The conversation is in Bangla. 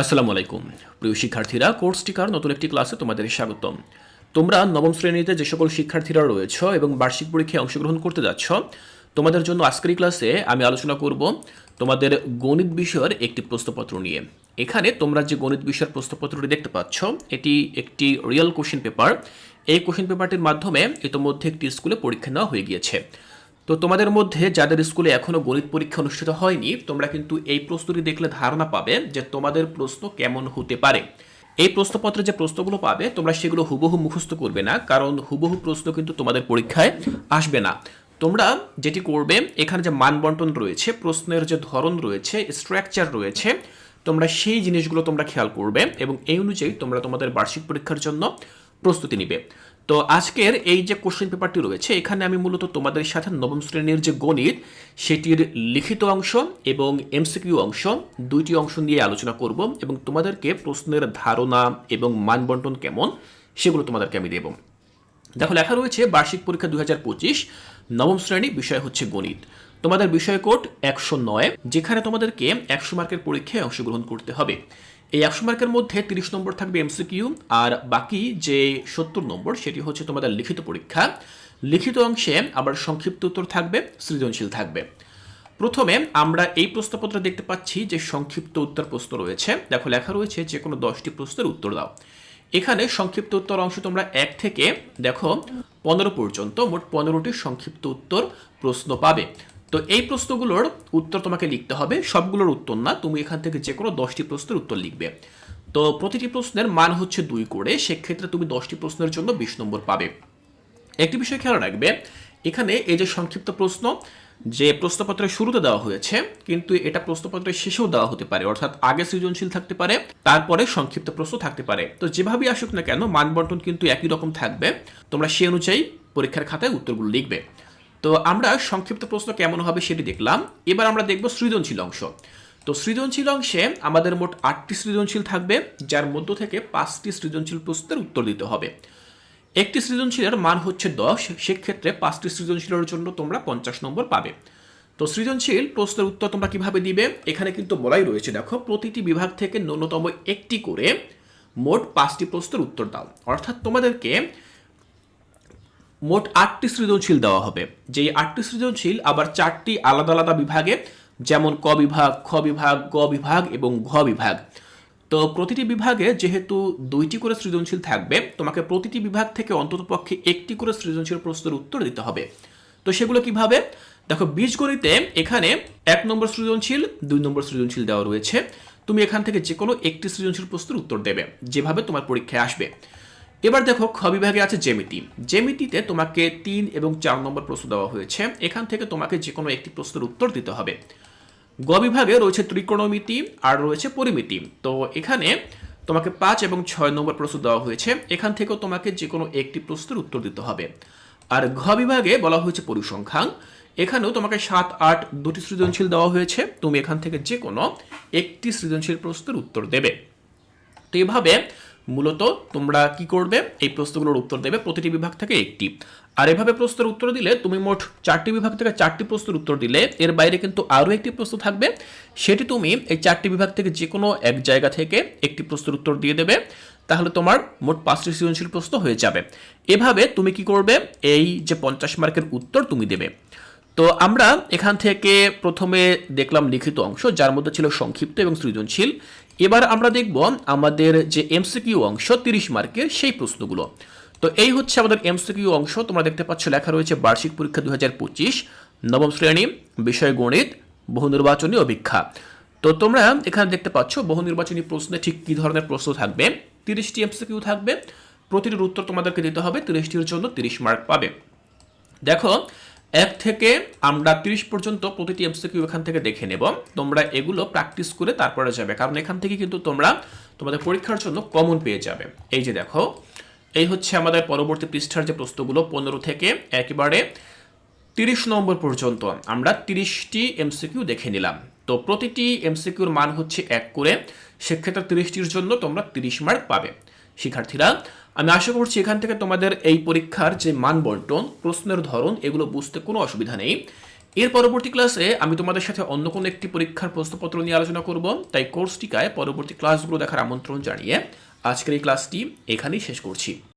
আসসালামু আলাইকুম। প্রিয় শিক্ষার্থীরা, কোর্স টিকার নতুন একটি ক্লাসে তোমাদের স্বাগতম। তোমরা নবম শ্রেণীতে যে সকল শিক্ষার্থীরা রয়েছ এবং বার্ষিক পরীক্ষায় অংশগ্রহণ করতে যাচ্ছ, তোমাদের জন্য আজকের ক্লাসে আমি আলোচনা করব তোমাদের গণিত বিষয়ের একটি প্রশ্নপত্র নিয়ে। এখানে তোমরা যে গণিত বিষয়ের প্রশ্নপত্রটি দেখতে পাচ্ছ, এটি একটি রিয়েল কোশ্চেন পেপার এই কোশ্চেন পেপারটির মাধ্যমে ইতোমধ্যে একটি স্কুলে পরীক্ষা নেওয়া হয়ে গিয়েছে। তো তোমাদের মধ্যে যাদের স্কুলে এখনও গণিত পরীক্ষা অনুষ্ঠিত হয়নি, তোমরা কিন্তু এই প্রস্তুতি দেখলে ধারণা পাবে যে তোমাদের প্রশ্ন কেমন হতে পারে। এই প্রশ্নপত্রে যে প্রশ্নগুলো পাবে, তোমরা সেগুলো হুবহু মুখস্থ করবে না, কারণ হুবহু প্রশ্ন কিন্তু তোমাদের পরীক্ষায় আসবে না। তোমরা যেটি করবে, এখানে যে মানবন্টন রয়েছে, প্রশ্নের যে ধরন রয়েছে স্ট্রাকচার রয়েছে, তোমরা সেই জিনিসগুলো তোমরা খেয়াল করবে এবং এই অনুযায়ী তোমরা তোমাদের বার্ষিক পরীক্ষার জন্য প্রস্তুতি নিবে। তো আজকের এই যে কোশ্চেন পেপারটি রয়েছে, এখানে আমি মূলত তোমাদের সাথে নবম শ্রেণির যে গণিত, সেটির লিখিত অংশ এবং এমসিকিউ অংশ দুইটি অংশ নিয়ে আলোচনা করব এবং তোমাদেরকে প্রশ্নের ধারণা এবং মানবন্টন কেমন সেগুলো তোমাদেরকে আমি দেব। দেখো, লেখা রয়েছে বার্ষিক পরীক্ষা দু হাজার পঁচিশ, নবম শ্রেণি বিষয় হচ্ছে গণিত। তোমাদের বিষয় কোড একশো নয়, যেখানে তোমাদেরকে একশো মার্কের পরীক্ষায় অংশগ্রহণ করতে হবে। এই একশো মার্কের মধ্যে তিরিশ নম্বর থাকবে এমসিকিউ আর বাকি যে সত্তর নম্বর, সেটি হচ্ছে তোমাদের লিখিত পরীক্ষা। লিখিত অংশে আবার সংক্ষিপ্ত উত্তর থাকবে, সৃজনশীল থাকবে। প্রথমে আমরা এই প্রশ্নপত্র দেখতে পাচ্ছি যে সংক্ষিপ্ত উত্তর প্রশ্ন রয়েছে। দেখো, লেখা রয়েছে যে কোনো দশটি প্রশ্নের উত্তর দাও। এখানে সংক্ষিপ্ত উত্তর অংশ তোমরা এক থেকে, দেখো, পনেরো পর্যন্ত মোট পনেরোটি সংক্ষিপ্ত উত্তর প্রশ্ন পাবে। তো এই প্রশ্নগুলোর উত্তর তোমাকে লিখতে হবে, সবগুলোর উত্তর না, তুমি এখান থেকে যে কোনো দশটি প্রশ্নের উত্তর লিখবে। তো প্রতিটি প্রশ্নের মান হচ্ছে দুই করে, সেক্ষেত্রে তুমি দশটি প্রশ্নের জন্য বিশ নম্বর পাবে। একটি বিষয় খেয়াল রাখবে, এখানে এই যে সংক্ষিপ্ত প্রশ্ন, যে প্রশ্নপত্রের শুরুতে দেওয়া হয়েছে, কিন্তু এটা প্রশ্নপত্রের শেষেও দেওয়া হতে পারে, অর্থাৎ আগে সৃজনশীল থাকতে পারে, তারপরে সংক্ষিপ্ত প্রশ্ন থাকতে পারে। তো যেভাবেই আসুক না কেন মানবন্টন কিন্তু একই রকম থাকবে, তোমরা সে অনুযায়ী পরীক্ষার খাতায় উত্তরগুলো লিখবে। তো আমরা সংক্ষিপ্ত প্রশ্ন কেমন হবে সেটি দেখলাম। এবার আমরা দেখব সৃজনশীল অংশ। তো সৃজনশীল অংশে আমাদের মোট আটটি সৃজনশীল থাকবে, যার মধ্য থেকে পাঁচটি সৃজনশীল প্রশ্নের উত্তর দিতে হবে। একটি সৃজনশীলের মান হচ্ছে দশ, সেক্ষেত্রে পাঁচটি সৃজনশীলের জন্য তোমরা পঞ্চাশ নম্বর পাবে। তো সৃজনশীল প্রশ্নের উত্তর তোমরা কীভাবে দিবে? এখানে কিন্তু বলাই রয়েছে, দেখো, প্রতিটি বিভাগ থেকে ন্যূনতম একটি করে মোট পাঁচটি প্রশ্নের উত্তর দাও। অর্থাৎ তোমাদেরকে মোট আটটি সৃজনশীল দেওয়া হবে। যেই আটটি সৃজনশীল আবার চারটি আলাদা আলাদা বিভাগে, যেমন ক বিভাগ, খ বিভাগ, গ বিভাগ এবং ঘ বিভাগ। তো প্রতিটি বিভাগে যেহেতু দুইটি করে সৃজনশীল থাকবে, তোমাকে প্রতিটি বিভাগ থেকে অন্ততপক্ষে একটি করে সৃজনশীল প্রশ্নের উত্তর দিতে হবে। তো সেগুলো কীভাবে? দেখো, বীজগণিতে এখানে এক নম্বর সৃজনশীল, দুই নম্বর সৃজনশীল দেওয়া রয়েছে। তুমি এখান থেকে যে কোনো একটি সৃজনশীল প্রশ্নের উত্তর দেবে, যেভাবে তোমার পরীক্ষায় আসবে। এবার দেখো খ বিভাগে আছে জেমিতি জেমিতিতে তোমাকে তিন এবং চার নম্বর প্রশ্ন দেওয়া হয়েছে। এখান থেকে তোমাকে যে কোনো একটি প্রশ্নের উত্তর দিতে হবে। গ বিভাগে রয়েছে ত্রিকোণমিতি আর রয়েছে পরিমিতি। তো এখানে তোমাকে পাঁচ এবং ছয় নম্বর প্রশ্ন দেওয়া হয়েছে। এখান থেকেও তোমাকে যে কোনো একটি প্রশ্নের উত্তর দিতে হবে। আর ঘ বিভাগে বলা হয়েছে পরিসংখ্যান। এখানেও তোমাকে সাত, আট দুটি সৃজনশীল দেওয়া হয়েছে। তুমি এখান থেকে যে কোনো একটি সৃজনশীল প্রশ্নের উত্তর দেবে। তো এভাবে মূলত তোমরা কি করবে? এই প্রশ্নগুলোর উত্তর দেবে প্রতিটি বিভাগ থেকে একটি। আর এভাবে প্রশ্নের উত্তর দিলে তুমি মোট চারটি বিভাগ থেকে চারটি প্রশ্নের উত্তর দিলে এর বাইরে কিন্তু আরও একটি প্রশ্ন থাকবে। সেটি তুমি এই চারটি বিভাগ থেকে যে কোনো এক জায়গা থেকে একটি প্রশ্নের উত্তর দিয়ে দেবে। তাহলে তোমার মোট পাঁচটি সৃজনশীল প্রশ্ন হয়ে যাবে। এভাবে তুমি কি করবে? এই যে পঞ্চাশ মার্কের উত্তর তুমি দেবে। তো আমরা এখান থেকে প্রথমে দেখলাম লিখিত অংশ, যার মধ্যে ছিল সংক্ষিপ্ত এবং সৃজনশীল। এবার আমরা দেখব আমাদের যে এমসিকিউ অংশ, তিরিশ মার্কের সেই প্রশ্নগুলো। তো এই হচ্ছে আমাদের এমসিকিউ অংশ, তোমরা দেখতে পাচ্ছ লেখা রয়েছে বার্ষিক পরীক্ষা দুই হাজার পঁচিশ, নবম শ্রেণি, বিষয় গণিত, বহু নির্বাচনী অভিক্ষা তো তোমরা এখানে দেখতে পাচ্ছ বহু নির্বাচনী প্রশ্নে ঠিক কী ধরনের প্রশ্ন থাকবে? তিরিশটি এমসিকিউ থাকবে। প্রতিটির উত্তর তোমাদেরকে দিতে হবে, তিরিশটির জন্য তিরিশ মার্ক পাবে। দেখো এক থেকে আমরা তিরিশ পর্যন্ত প্রতিটি এমসিকিউ এখান থেকে দেখে নেব। তোমরা এগুলো প্র্যাকটিস করে তারপরে যাবে। কারণ এখান থেকে কিন্তু তোমরা তোমাদের পরীক্ষার জন্য কমন পেয়ে যাবে। এই যে দেখো, এই হচ্ছে আমাদের পরবর্তী পৃষ্ঠার যে প্রশ্নগুলো, পনেরো থেকে একেবারে তিরিশ নম্বর পর্যন্ত আমরা তিরিশটি এমসিকিউ দেখে নিলাম। তো প্রতিটি এমসিকিউর মান হচ্ছে এক করে। সেক্ষেত্রে তিরিশটির জন্য তোমরা তিরিশ মার্ক পাবে। শিক্ষার্থীরা আমি আশা করছি এখান থেকে তোমাদের এই পরীক্ষার যে মান বন্টন প্রশ্নের ধরন, এগুলো বুঝতে কোনো অসুবিধা নেই। এর পরবর্তী ক্লাসে আমি তোমাদের সাথে অন্য কোনো একটি পরীক্ষার প্রশ্নপত্র নিয়ে আলোচনা করব। তাই কোর্স টিকায় পরবর্তী ক্লাসগুলো দেখার আমন্ত্রণ জানিয়ে আজকের এই ক্লাসটি এখানেই শেষ করছি।